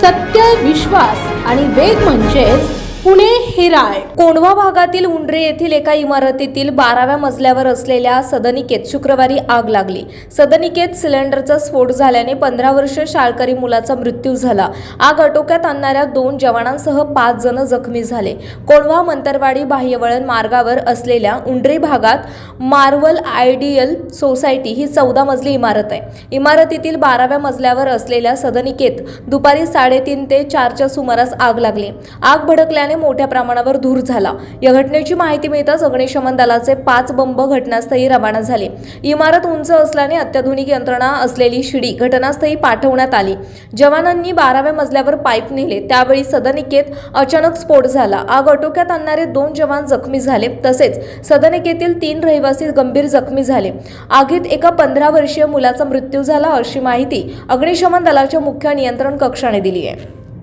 सत्य विश्वास आणि वेग म्हणजेच पुणे हिराळ कोंढवा भागातील उंडरे येथील एका इमारतीतील बाराव्या मजल्यावर असलेल्या सदनिकेत शुक्रवारी आग लागली. सदनिकेत सिलेंडरचा स्फोट झाल्याने पंधरा वर्ष शाळकरी मुलाचा मृत्यू झाला. आग आटोक्यात आणणाऱ्या दोन जवानांसह पाच जण जखमी झाले. कोंढवा मंतरवाडी बाह्यवळण मार्गावर असलेल्या उंडरे भागात मार्वल आयडियल सोसायटी ही चौदा मजली इमारत आहे. इमारतीतील बाराव्या मजल्यावर असलेल्या सदनिकेत दुपारी साडेतीन ते चारच्या सुमारास आग लागली. आग भडकल्याने मोठ्या प्रमाणावर धूर झाला. या घटनेची माहिती मिळताच अग्निशमन दलाचे पाच बंब घटनास्थळी रवाना झाले. इमारत उंच असल्याने अत्याधुनिक यंत्रणा असलेली शिडी घटनास्थळी पाठवण्यात आली. जवानांनी बाराव्या मजल्यावर पाईप नेले. त्यावेळी सदनिकेत अचानक स्फोट झाला. आग आटोक्यात आणणारे दोन जवान जखमी झाले. तसेच सदनिकेतील तीन रहिवासी गंभीर जखमी झाले. आगीत एका पंधरा वर्षीय मुलाचा मृत्यू झाला अशी माहिती अग्निशमन दलाच्या मुख्य नियंत्रण कक्षाने दिली आहे.